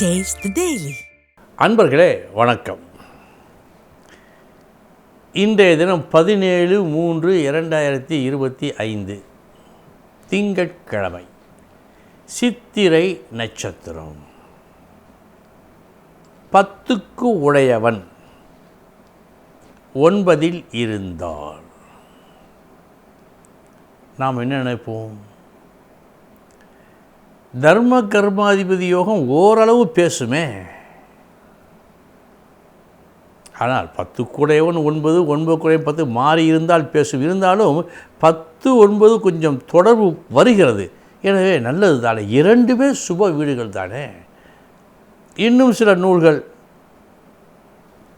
Taste அன்பர்களே வணக்கம். இன்றைய தினம் பதினேழு மூன்று இரண்டாயிரத்தி இருபத்தி ஐந்து திங்கட்கிழமை சித்திரை நட்சத்திரம். பத்துக்கு உடையவன் ஒன்பதில் இருந்தால் நாம் என்ன நினைப்போம்? தர்ம கர்மாதிபதி யோகம் ஓரளவு பேசுமே. ஆனால் பத்து குடையவன் ஒன்பது ஒன்பது குடையவன் பத்து மாறி இருந்தால் பேசும். இருந்தாலும் பத்து ஒன்பது கொஞ்சம் தொடர்பு வருகிறது. எனவே நல்லது தானே. இரண்டுமே சுப வீடுகள் தானே. இன்னும் சில நூல்கள்.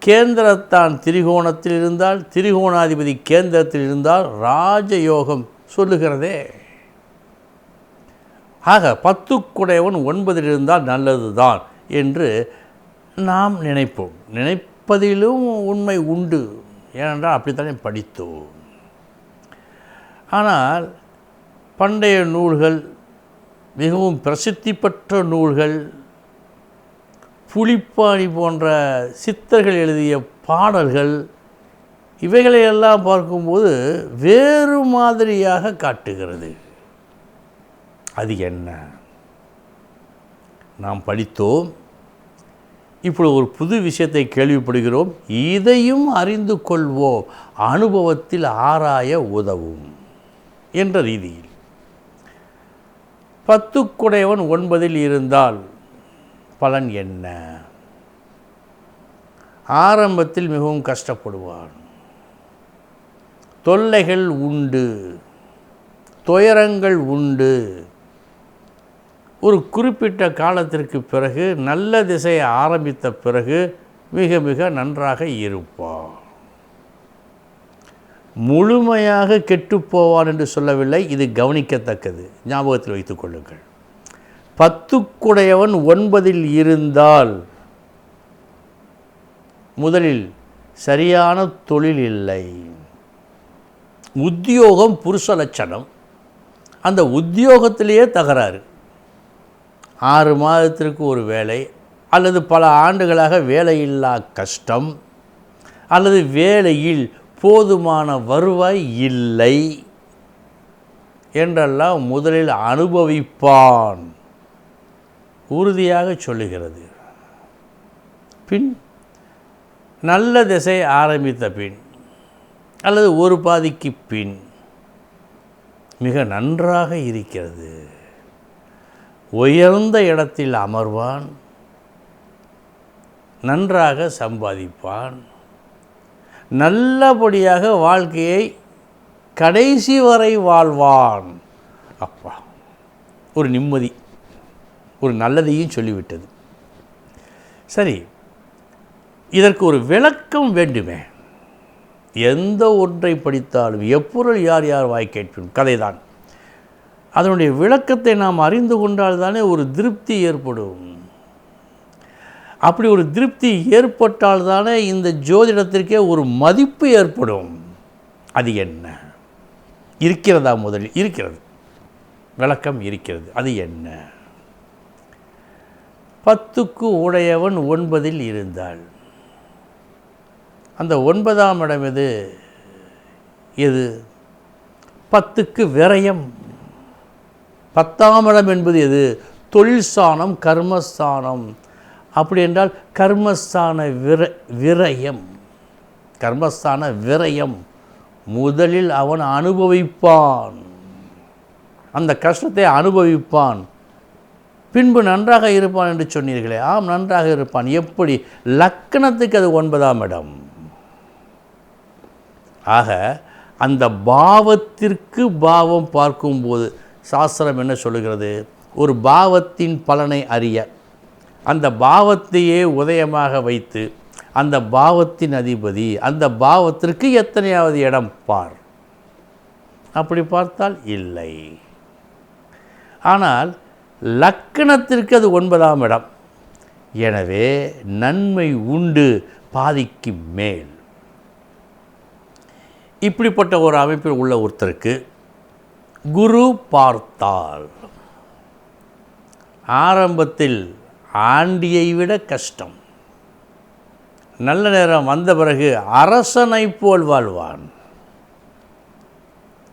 கேந்திரத்தான் திரிகோணத்தில் இருந்தால் திரிகோணாதிபதி கேந்திரத்தில் இருந்தால் ராஜயோகம் சொல்லுகிறதே. ஆக பத்து குடையவன் ஒன்பதில் இருந்தால் நல்லது தான் என்று நாம் நினைப்போம். நினைப்பதிலும் உண்மை உண்டு. ஏனென்றால் அப்படித்தானே படித்தோம். ஆனால் பண்டைய நூல்கள் மிகவும் பிரசித்தி பெற்ற நூல்கள் புலிப்பாணி போன்ற சித்தர்கள் எழுதிய பாடல்கள் இவைகளையெல்லாம் பார்க்கும்போது வேறு மாதிரியாக காட்டுகிறது. அது என்ன? நாம் படித்தோம் இப்பொழுது ஒரு புது விஷயத்தை கேள்விப்படுகிறோம் இதையும் அறிந்து கொள்வோம் அனுபவத்தில் ஆராய உதவும் என்ற ரீதியில். பத்துக்குடையவன் ஒன்பதில் இருந்தால் பலன் என்ன? ஆரம்பத்தில் மிகவும் கஷ்டப்படுவான். தொல்லைகள் உண்டு துயரங்கள் உண்டு ஒரு குறிப்பிட்ட காலத்திற்கு பிறகு நல்ல திசையை ஆரம்பித்த பிறகு மிக மிக நன்றாக இருப்பார் முழுமையாக கெட்டுப்போவான் என்று சொல்லவில்லை இது கவனிக்கத்தக்கது. ஞாபகத்தில் வைத்துக் கொள்ளுங்கள். பத்துக்குடையவன் ஒன்பதில் இருந்தால் முதலில் சரியான தொழில் இல்லை. உத்தியோகம் புருஷ லட்சணம் அந்த உத்தியோகத்திலேயே தகராறு. ஆறு மாதத்திற்கு ஒரு வேலை அல்லது பல ஆண்டுகளாக வேலையில்லா கஷ்டம் அல்லது வேலையில் போதுமான வருவாய் இல்லை என்றெல்லாம் முதலில் அனுபவிப்பான். உறுதியாக சொல்லுகிறது. பின் நல்ல திசை ஆரம்பித்த பின் அல்லது ஒரு பாதிக்கு பின் மிக நன்றாக இருக்கிறது. உயர்ந்த இடத்தில் அமர்வான் நன்றாக சம்பாதிப்பான் நல்லபடியாக வாழ்க்கையை கடைசி வரை வாழ்வான். அப்பா ஒரு நிம்மதி ஒரு நல்லதையும் சொல்லிவிட்டது. சரி இதற்கு ஒரு விளக்கம் வேண்டுமே. எந்த ஒன்றை படித்தாலும் எப்பொருள் யார் யார் வாய் கேட்பின்? கதைதான். அதனுடைய விளக்கத்தை நாம் அறிந்து கொண்டால் தானே ஒரு திருப்தி ஏற்படும். அப்படி ஒரு திருப்தி ஏற்பட்டால் தானே இந்த ஜோதிடத்திற்கே ஒரு மதிப்பு ஏற்படும். அது என்ன? இருக்கிறதா முதலில்? இருக்கிறது. விளக்கம் இருக்கிறது. அது என்ன? பத்துக்கு உடையவன் ஒன்பதில் இருந்தால் அந்த ஒன்பதாம் இடம் எது? எது? பத்துக்கு விரயம். பத்தாம் இடம் என்பது எது? தொழில் ஸ்தானம் கர்மஸ்தானம். அப்படி என்றால் கர்மஸ்தான விர விரயம். கர்மஸ்தான விரயம். முதலில் அவன் அனுபவிப்பான். அந்த கஷ்டத்தை அனுபவிப்பான். பின்பு நன்றாக இருப்பான் என்று சொன்னீர்களே. ஆம் நன்றாக இருப்பான். எப்படி? லக்கணத்துக்கு அது ஒன்பதாம் இடம். ஆக அந்த பாவத்திற்கு பாவம் பார்க்கும்போது சாஸ்திரம் என்ன சொல்லுகிறது? ஒரு பாவத்தின் பலனை அறிய. அந்த பாவத்தையே உதயமாக வைத்து அந்த பாவத்தின் அதிபதி அந்த பாவத்திற்கு எத்தனையாவது இடம் பார். அப்படி பார்த்தால் இல்லை. ஆனால் லக்கணத்திற்கு அது ஒன்பதாம் இடம். எனவே நன்மை உண்டு பாதிக்கு மேல். இப்படிப்பட்ட ஒரு அமைப்பில் உள்ள ஒருத்தருக்கு குரு பார்த்தால். ஆரம்பத்தில் ஆண்டியை விட கஷ்டம். நல்ல நேரம் வந்த பிறகு அரசனை போல் வாழ்வான்.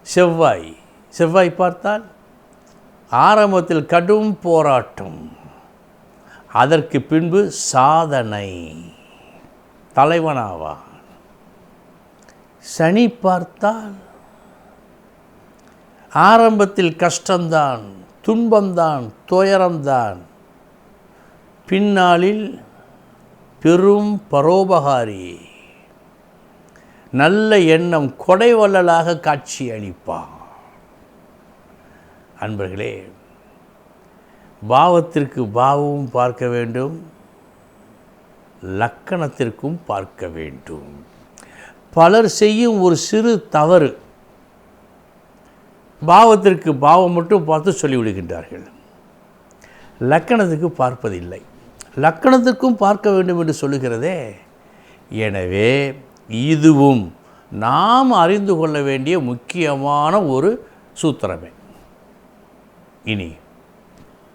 செவ்வாய் செவ்வாய் பார்த்தால் ஆரம்பத்தில் கடும் போராட்டம். அதற்கு பின்பு சாதனை. தலைவனாவான். சனி பார்த்தால் ஆரம்பத்தில் கஷ்டம்தான் துன்பம்தான் துயரம்தான் பின்னாளில் பெரும் பரோபகாரி. நல்ல எண்ணம் கொடைவள்ளலாக காட்சி அளிப்பான். அன்பர்களே பாவத்திற்கு பாவமும் பார்க்க வேண்டும் லக்கணத்திற்கும் பார்க்க வேண்டும். பலர் செய்யும் ஒரு சிறு தவறு பாவத்திற்கு பாவம் மட்டும் பார்த்து சொல்லிவிடுகின்றார்கள். லக்கணத்துக்கு பார்ப்பதில்லை. லக்கணத்துக்கும் பார்க்க வேண்டும் என்று சொல்லுகிறதே. எனவே இதுவும் நாம் அறிந்து கொள்ள வேண்டிய முக்கியமான ஒரு சூத்திரமே. இனி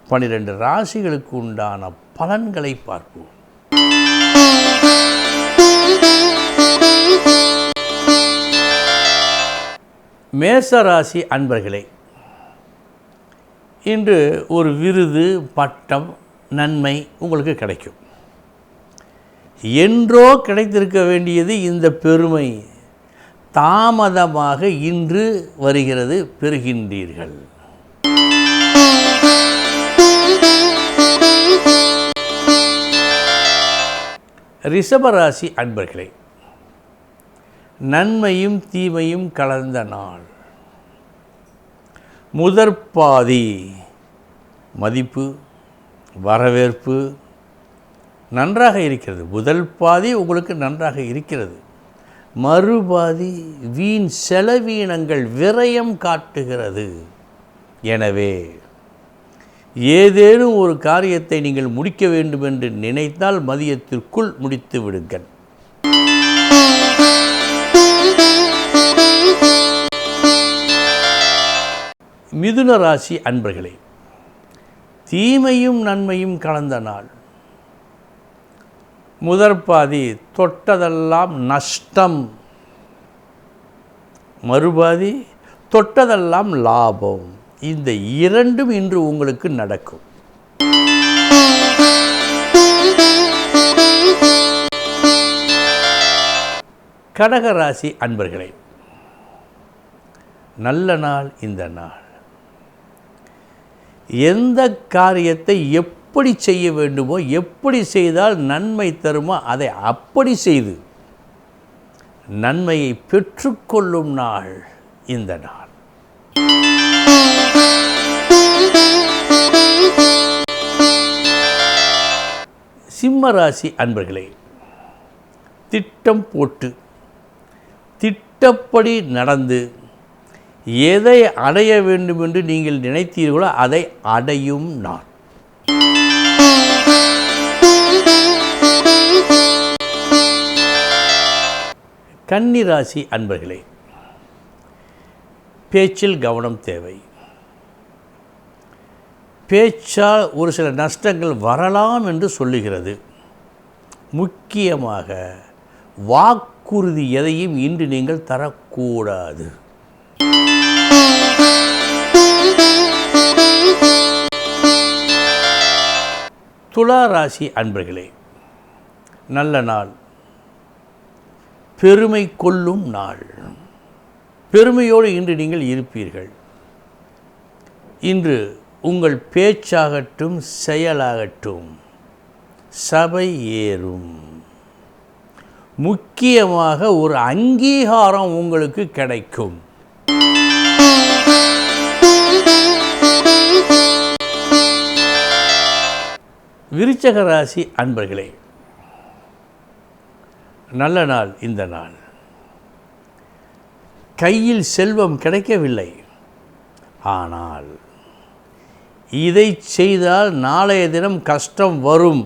பனிரெண்டு ராசிகளுக்கு உண்டான பலன்களை பார்ப்போம். மேச ராசி அன்பர்களே இன்று ஒரு விருது பட்டம் நன்மை உங்களுக்கு கிடைக்கும். என்றோ கிடைத்திருக்க வேண்டியது இந்த பெருமை. தாமதமாக இன்று வருகிறது பெறுகின்றீர்கள். ரிஷபராசி அன்பர்களே நன்மையும் தீமையும் கலந்த நாள். முதற்பாதி மதிப்பு வரவேற்பு நன்றாக இருக்கிறது. முதல் பாதி உங்களுக்கு நன்றாக இருக்கிறது. மறுபாதி வீண் செலவீனங்கள் விரயம் காட்டுகிறது. எனவே ஏதேனும் ஒரு காரியத்தை நீங்கள் முடிக்க வேண்டும் என்று நினைத்தால் மதியத்திற்குள் முடித்து விடுங்கள். மிதுன ராசி அன்பர்களே தீமையும் நன்மையும் கலந்த நாள். முதற்பாதி தொட்டதெல்லாம் நஷ்டம். மறுபாதி தொட்டதெல்லாம் லாபம். இந்த இரண்டும் இன்று உங்களுக்கு நடக்கும். கடகராசி அன்பர்களே நல்ல நாள் இந்த நாள். எந்த காரியத்தை எப்படி செய்ய வேண்டுமோ எப்படி செய்தால் நன்மை தருமோ அதை அப்படி செய்து நன்மையை பெற்றுக்கொள்ளும் நாள் இந்த நாள். சிம்மராசி அன்பர்களே திட்டம் போட்டு திட்டப்படி நடந்து எதை அடைய வேண்டும் என்று நீங்கள் நினைத்தீர்களோ அதை அடையும் நான் கன்னிராசி அன்பர்களே பேச்சில் கவனம் தேவை. பேச்சால் ஒரு சில நஷ்டங்கள் வரலாம் என்று சொல்லுகிறது. முக்கியமாக வாக்குறுதி எதையும் இன்று நீங்கள் தரக்கூடாது. துலா ராசி அன்பர்களே நல்ல நாள். பெருமை கொள்ளும் நாள். பெருமையோடு இன்று நீங்கள் இருப்பீர்கள். இன்று உங்கள் பேச்சாகட்டும் செயலாகட்டும் சபை ஏறும். முக்கியமாக ஒரு அங்கீகாரம் உங்களுக்கு கிடைக்கும். விருச்சக ராசி அன்பர்களே நல்ல நாள் இந்த நாள். கையில் செல்வம் கிடைக்கவில்லை. ஆனால் இதை செய்தால் நாளைய தினம் கஷ்டம் வரும்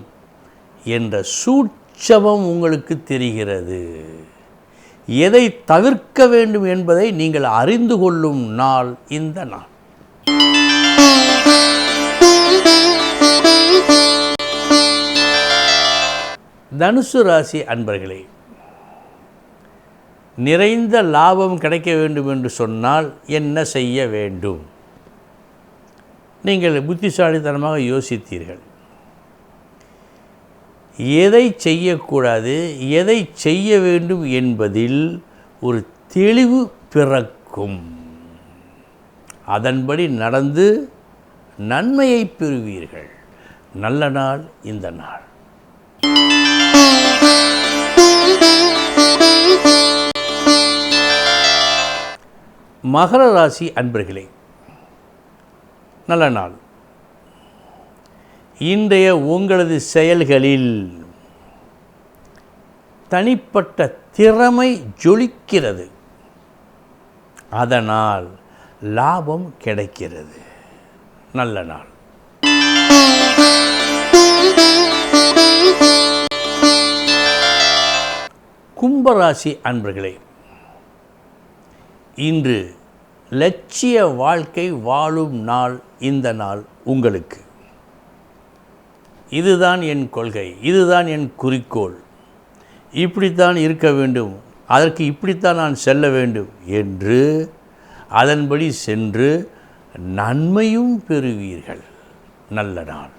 என்ற சூட்சமம் உங்களுக்கு தெரிகிறது. எதை தவிர்க்க வேண்டும் என்பதை நீங்கள் அறிந்து கொள்ளும் நாள் இந்த நாள். தனுசு ராசி அன்பர்களே நிறைந்த லாபம் கிடைக்க வேண்டும் என்று சொன்னால் என்ன செய்ய வேண்டும்? நீங்கள் புத்திசாலித்தனமாக யோசித்தீர்கள். எதை செய்யக்கூடாது எதை செய்ய வேண்டும் என்பதில் ஒரு தெளிவு பிறக்கும். அதன்படி நடந்து நன்மையை பெறுவீர்கள். நல்ல நாள் இந்த நாள். மகர ராசி அன்பர்களே நல்ல நாள். இன்றைய உங்களது செயல்களில் தனிப்பட்ட திறமை ஜொலிக்கிறது. அதனால் லாபம் கிடைக்கிறது. நல்ல நாள். கும்பராசி அன்பர்களே இன்று லட்சிய வாழ்க்கை வாழும் நாள் இந்த நாள் உங்களுக்கு. இதுதான் என் கொள்கை இதுதான் என் குறிக்கோள். இப்படித்தான் இருக்க வேண்டும் அதற்கு இப்படித்தான் நான் செல்ல வேண்டும் என்று அதன்படி சென்று நன்மையும் பெறுவீர்கள். நல்ல நாள்.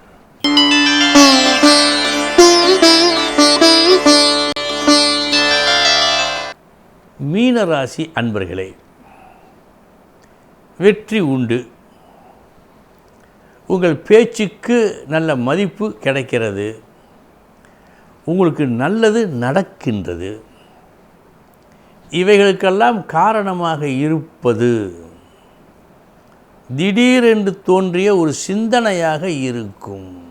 மீனராசி அன்பர்களே வெற்றி உண்டு. உங்கள் பேச்சுக்கு நல்ல மதிப்பு கிடைக்கிறது. உங்களுக்கு நல்லது நடக்கின்றது. இவைகளுக்கெல்லாம் காரணமாக இருப்பது. திடீரென்று தோன்றிய ஒரு சிந்தனையாக இருக்கும்.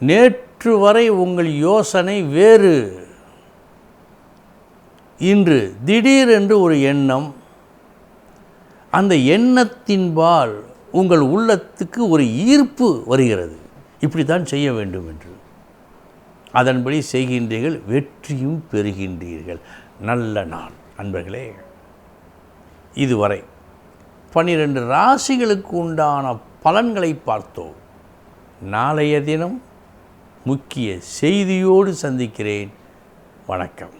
நேற்று வரை உங்கள் யோசனை வேறு. இன்று திடீரென்று ஒரு எண்ணம். அந்த எண்ணத்தின்பால் உங்கள் உள்ளத்துக்கு ஒரு ஈர்ப்பு வருகிறது. இப்படி தான் செய்ய வேண்டும் என்று. அதன்படி செய்கின்றீர்கள் வெற்றியும் பெறுகின்றீர்கள். நல்ல நாள் அன்பர்களே. இதுவரை பன்னிரண்டு ராசிகளுக்கு உண்டான பலன்களை பார்த்தோம். நாளைய தினம் முக்கிய செய்தியோடு சந்திக்கிறேன். வணக்கம்.